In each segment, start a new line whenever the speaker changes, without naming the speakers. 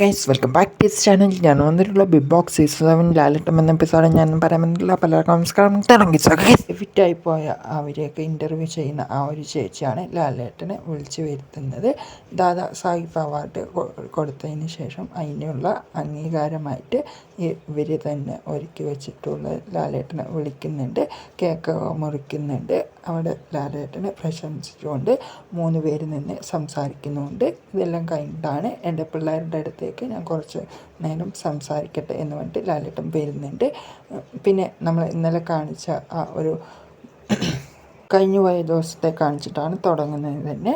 Guys welcome back to channel ഞാൻ വന്നിട്ടുള്ള Bigg Boss season seven ലാലിട്ടം എന്ന എപ്പിസോഡ് ഞാൻ പറയാൻ വന്നിട്ടുള്ള പലർക്കും നമസ്കാരം. തുടങ്ങി ഫിറ്റായി പോയ അവരെയൊക്കെ ഇന്റർവ്യൂ ചെയ്യുന്ന ആ ഒരു ചേച്ചിയാണ് ലാലേട്ടനെ വിളിച്ചു വരുത്തുന്നത്. ദാദാ സാഹിബ് അവാർഡ് കൊടുത്തതിന് ശേഷം അതിനുള്ള അംഗീകാരമായിട്ട് ഇവർ തന്നെ ഒരുക്കി വെച്ചിട്ടുള്ള ലാലേട്ടനെ വിളിക്കുന്നുണ്ട് കേക്ക് മുറിക്കുന്നുണ്ട്. അവിടെ ലാലേട്ടനെ പ്രശംസിച്ചുകൊണ്ട് മൂന്ന് പേര് നിന്ന് സംസാരിക്കുന്നുണ്ട്. ഇതെല്ലാം കഴിഞ്ഞിട്ടാണ് എന്റെ പിള്ളേരുടെ അടുത്തേക്ക് ഞാൻ കുറച്ച് നേരം സംസാരിക്കട്ടെ എന്ന് പറഞ്ഞിട്ട് ലാലേട്ടൻ വരുന്നുണ്ട്. പിന്നെ നമ്മൾ ഇന്നലെ കാണിച്ച ആ ഒരു കഴിഞ്ഞു പോയ ദിവസത്തെ കാണിച്ചിട്ടാണ് തുടങ്ങുന്നത് തന്നെ.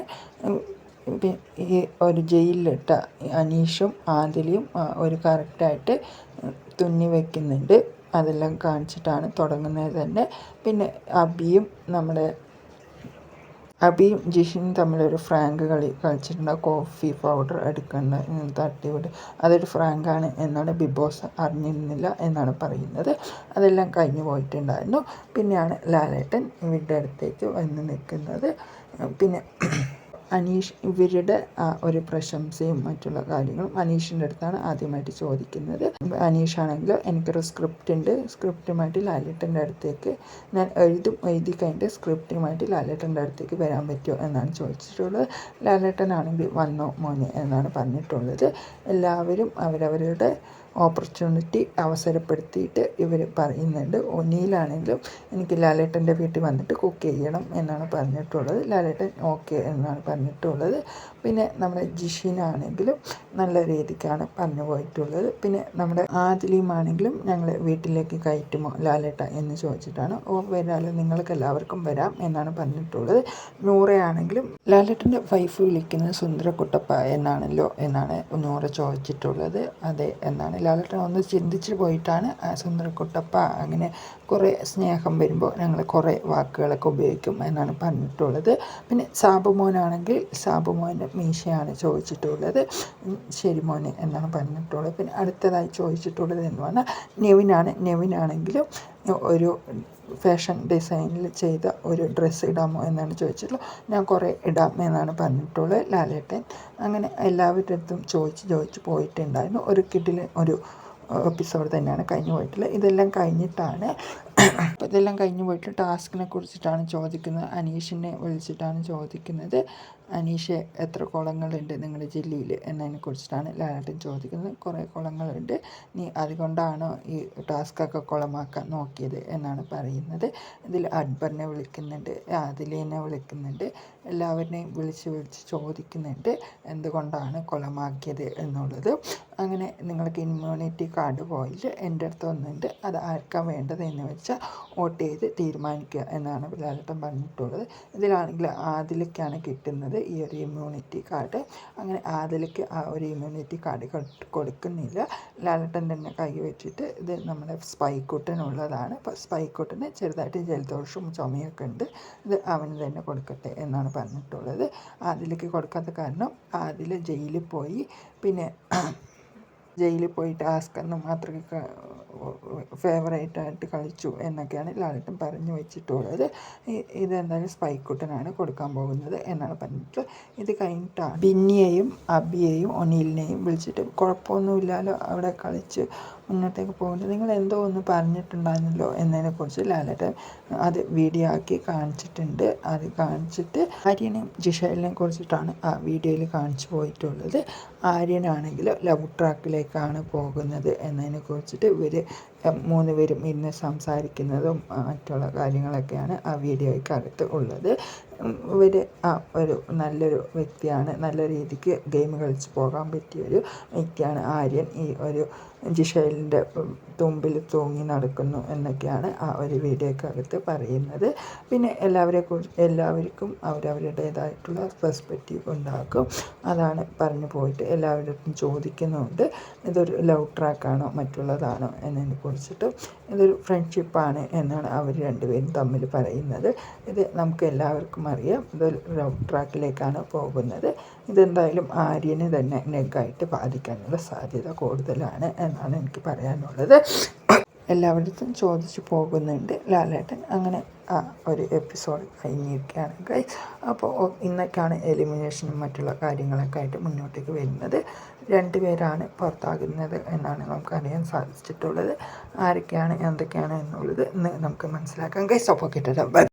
ഈ ഒരു ജയിലിലിട്ട അനീഷും ആദിലിയും ഒരു കറക്റ്റായിട്ട് തുന്നി വയ്ക്കുന്നുണ്ട് അതെല്ലാം കാണിച്ചിട്ടാണ് തുടങ്ങുന്നത് തന്നെ. പിന്നെ അബിയും നമ്മുടെ അബിയും ജിഷിനും തമ്മിലൊരു ഫ്രാങ്ക് കളി കളിച്ചിട്ടുണ്ട്. കോഫി പൗഡർ എടുക്കേണ്ട തട്ടിവിട്. അതൊരു ഫ്രാങ്കാണ് എന്നാണ് ബിഗ് ബോസ് അറിഞ്ഞിരുന്നില്ല എന്നാണ് പറയുന്നത്. അതെല്ലാം കഴിഞ്ഞു പോയിട്ടുണ്ടായിരുന്നു. പിന്നെയാണ് ലാലേട്ടൻ ഇവരുടെ അടുത്തേക്ക് വന്ന് നിൽക്കുന്നത്. പിന്നെ അനീഷ് ഇവരുടെ ഒരു പ്രശംസയും മറ്റുള്ള കാര്യങ്ങളും അനീഷിന്റെ അടുത്താണ് ആദ്യമായിട്ട് ചോദിക്കുന്നത്. അനീഷ് ആണെങ്കിൽ എനിക്കൊരു സ്ക്രിപ്റ്റ് ഉണ്ട്. സ്ക്രിപ്റ്റുമായിട്ട് ലാലേട്ടന്റെ അടുത്തേക്ക് ഞാൻ എഴുതും എഴുതി കഴിഞ്ഞിട്ട് സ്ക്രിപ്റ്റുമായിട്ട് ലാലേട്ടന്റെ അടുത്തേക്ക് വരാൻ പറ്റുമോ എന്നാണ് ചോദിച്ചിട്ടുള്ളത്. ലാലേട്ടനാണെങ്കിൽ വന്നോ മോനെ എന്നാണ് പറഞ്ഞിട്ടുള്ളത്. എല്ലാവരും അവരവരുടെ ഓപ്പർച്യൂണിറ്റി അവസരപ്പെടുത്തിയിട്ട് ഇവർ പറയുന്നുണ്ട്. ഒന്നിയിലാണെങ്കിലും എനിക്ക് ലാലേട്ടന്റെ വീട്ടിൽ വന്നിട്ട് കുക്ക് ചെയ്യണം എന്നാണ് പറഞ്ഞിട്ടുള്ളത്. ലാലേട്ടൻ ഓക്കെ എന്നാണ് പറഞ്ഞിട്ടുള്ളത്. പിന്നെ നമ്മുടെ ജിഷിനാണെങ്കിലും നല്ല രീതിക്കാണ് പറഞ്ഞു പോയിട്ടുള്ളത്. പിന്നെ നമ്മുടെ ആദിലിയുമാണെങ്കിലും ഞങ്ങൾ വീട്ടിലേക്ക് കയറ്റുമോ ലാലേട്ട എന്ന് ചോദിച്ചിട്ടാണ്. ഓ വരാലോ നിങ്ങൾക്ക് എല്ലാവർക്കും വരാം എന്നാണ് പറഞ്ഞിട്ടുള്ളത്. നൂറയാണെങ്കിലും ലാലേട്ടന്റെ വൈഫ് വിളിക്കുന്നത് സുന്ദരക്കുട്ടപ്പ എന്നാണല്ലോ എന്നാണ് നൂറ ചോദിച്ചിട്ടുള്ളത്. അതെ എന്നാണ്. ലാലേട്ടൻ ഒന്ന് ചിന്തിച്ച് പോയിട്ടാണ് സുന്ദരക്കുട്ടപ്പ അങ്ങനെ കുറേ സ്നേഹം വരുമ്പോൾ ഞങ്ങൾ കുറേ വാക്കുകളൊക്കെ ഉപയോഗിക്കും എന്നാണ് പറഞ്ഞിട്ടുള്ളത്. പിന്നെ സാബുമോനാണെങ്കിൽ സാബുമോന്റെ മീശയാണ് ചോദിച്ചിട്ടുള്ളത്. ശരി മോനെ എന്നാണ് പറഞ്ഞിട്ടുള്ളത്. പിന്നെ അടുത്തതായി ചോദിച്ചിട്ടുള്ളത് എന്ന് പറഞ്ഞാൽ നെവിനാണ് നെവിനാണെങ്കിലും ഒരു ഫാഷൻ ഡിസൈനിൽ ചെയ്ത ഒരു ഡ്രസ്സ് ഇടാമോ എന്നാണ് ചോദിച്ചിട്ടുള്ളത്. ഞാൻ കുറേ ഇടാം എന്നാണ് പറഞ്ഞിട്ടുള്ളത് ലാലേട്ടൻ. അങ്ങനെ എല്ലാവരുടെ അടുത്തും ചോദിച്ച് ചോദിച്ച് പോയിട്ടുണ്ടായിരുന്നു. ഒരു കിഡിൽ ഒരു എപ്പിസോഡ് തന്നെയാണ് കഴിഞ്ഞു പോയിട്ടുള്ളത്. ഇതെല്ലാം കഴിഞ്ഞിട്ടാണ് അപ്പോൾ ഇതെല്ലാം കഴിഞ്ഞു പോയിട്ട് ടാസ്കിനെ കുറിച്ചിട്ടാണ് ചോദിക്കുന്നത്. അനീഷിനെ വിളിച്ചിട്ടാണ് ചോദിക്കുന്നത്. അനീഷ് എത്ര കുളങ്ങളുണ്ട് നിങ്ങളുടെ ജില്ലയിൽ എന്നതിനെ കുറിച്ചിട്ടാണ് ലാലേട്ടൻ ചോദിക്കുന്നത്. കുറേ കുളങ്ങളുണ്ട്. നീ അതുകൊണ്ടാണോ ഈ ടാസ്കൊക്കെ കുളമാക്കാൻ നോക്കിയത് എന്നാണ് പറയുന്നത്. ഇതിൽ അക്ബറിനെ വിളിക്കുന്നുണ്ട് ആദിലിനെ വിളിക്കുന്നുണ്ട് എല്ലാവരെയും വിളിച്ച് വിളിച്ച് ചോദിക്കുന്നുണ്ട് എന്തുകൊണ്ടാണ് കുളമാക്കിയത് എന്നുള്ളത്. അങ്ങനെ നിങ്ങൾക്ക് ഇമ്മ്യൂണിറ്റി കാർഡ് പോയിട്ട് എന്റെ അടുത്ത് വന്നിട്ട് അത് ആർക്കാണ് വേണ്ടത് എന്ന് വെച്ചാൽ വോട്ട് ചെയ്ത് തീരുമാനിക്കുക എന്നാണ് ലാലേട്ടൻ പറഞ്ഞിട്ടുള്ളത്. ഇതിലാണെങ്കിൽ ആദിലേക്കാണ് കിട്ടുന്നത്. ഈ ഒരു ഇമ്മ്യൂണിറ്റി കാർഡ് അങ്ങനെ ആദിലേക്ക് ആ ഒരു ഇമ്മ്യൂണിറ്റി കാർഡ് കൊടുക്കുന്നില്ല. ലാലട്ടൻ തന്നെ കൈ വെച്ചിട്ട് ഇത് നമ്മുടെ സ്പൈക്കുട്ടനുള്ളതാണ് അപ്പോൾ സ്പൈക്കുട്ടന് ചെറുതായിട്ട് ജലദോഷവും ചുമയൊക്കെ ഉണ്ട്. ഇത് അവന് തന്നെ കൊടുക്കട്ടെ എന്നാണ് പറഞ്ഞിട്ടുള്ളത്. ആദിലേക്ക് കൊടുക്കാത്ത കാരണം ആദിൽ ജയിലിൽ പോയി. പിന്നെ ജയിലിൽ പോയിട്ട് ടാസ്ക് എന്ന് മാത്രമേ ഫേവറേറ്റായിട്ട് കളിച്ചു എന്നൊക്കെയാണ് ലാലേട്ടൻ പറഞ്ഞു വെച്ചിട്ടുള്ളത്. ഇതെന്തായാലും സ്പൈക്കുട്ടനാണ് കൊടുക്കാൻ പോകുന്നത് എന്നാണ് പറഞ്ഞിട്ട് ഇത് കഴിഞ്ഞിട്ടാണ് ബിന്നിയെയും അബിയെയും ഒനീലിനെയും വിളിച്ചിട്ട് കുഴപ്പമൊന്നുമില്ലല്ലോ അവിടെ കളിച്ച് മുന്നോട്ടേക്ക് പോകുന്നത്. നിങ്ങൾ എന്തോ ഒന്ന് പറഞ്ഞിട്ടുണ്ടായിരുന്നല്ലോ എന്നതിനെക്കുറിച്ച് ലാലേട്ടൻ അത് വീഡിയോ ആക്കി കാണിച്ചിട്ടുണ്ട്. അത് കാണിച്ചിട്ട് ആര്യനെയും ജിഷേലിനെയും കുറിച്ചിട്ടാണ് ആ വീഡിയോയിൽ കാണിച്ചു പോയിട്ടുള്ളത്. ആര്യനാണെങ്കിൽ ലവ് ട്രാക്കിലേക്കാണ് പോകുന്നത് എന്നതിനെ കുറിച്ചിട്ട് ഇവർ മൂന്ന് പേരും ഇരുന്ന് സംസാരിക്കുന്നതും മറ്റുള്ള കാര്യങ്ങളൊക്കെയാണ് ആ വീഡിയോയ്ക്കകത്ത് ഉള്ളത്. ഇവർ ആ ഒരു നല്ലൊരു വ്യക്തിയാണ്. നല്ല രീതിക്ക് ഗെയിം കളിച്ച് പോകാൻ പറ്റിയ ഒരു വ്യക്തിയാണ് ആര്യൻ. ഈ ഒരു ജിഷേലിന്റെ തുമ്പിൽ തൂങ്ങി നടക്കുന്നു എന്നൊക്കെയാണ് ആ ഒരു വീഡിയോക്കകത്ത് പറയുന്നത്. പിന്നെ എല്ലാവരെ എല്ലാവർക്കും അവരവരുടേതായിട്ടുള്ള പെർസ്പെക്റ്റീവ് ഉണ്ടാക്കും. അതാണ് പറഞ്ഞു പോയിട്ട് എല്ലാവരുടെ ചോദിക്കുന്നുണ്ട്. ഇതൊരു ലവ് ട്രാക്കാണോ മറ്റുള്ളതാണോ എന്നതിനെ കുറിച്ചിട്ട് ഇതൊരു ഫ്രണ്ട്ഷിപ്പാണ് എന്നാണ് അവർ രണ്ടുപേരും തമ്മിൽ പറയുന്നത്. ഇത് നമുക്ക് എല്ലാവർക്കും അറിയാം. ഇതൊരു ലവ് ട്രാക്കിലേക്കാണ് പോകുന്നത്. ഇതെന്തായാലും ആര്യനെ തന്നെ നെഗായിട്ട് ബാധിക്കാനുള്ള സാധ്യത കൂടുതലാണ് എന്നാണ് എനിക്ക് പറയാനുള്ളത്. എല്ലാവരിടത്തും ചോദിച്ചു പോകുന്നുണ്ട്. ലാലേട്ടൻ അങ്ങനെ ആ ഒരു എപ്പിസോഡ് കഴിഞ്ഞിരിക്കുകയാണ് ഗൈസ് അപ്പോൾ ഇന്നൊക്കെയാണ് എലിമിനേഷനും മറ്റുള്ള കാര്യങ്ങളൊക്കെ ആയിട്ട് മുന്നോട്ടേക്ക് വരുന്നത്. രണ്ട് പേരാണ് പുറത്താകുന്നത് എന്നാണ് നമുക്കറിയാൻ സാധിച്ചിട്ടുള്ളത്. ആരൊക്കെയാണ് എന്തൊക്കെയാണ് എന്നുള്ളത് നമുക്ക് മനസ്സിലാക്കാം. ഗൈസ് അപ്പോൾ കിട്ടുക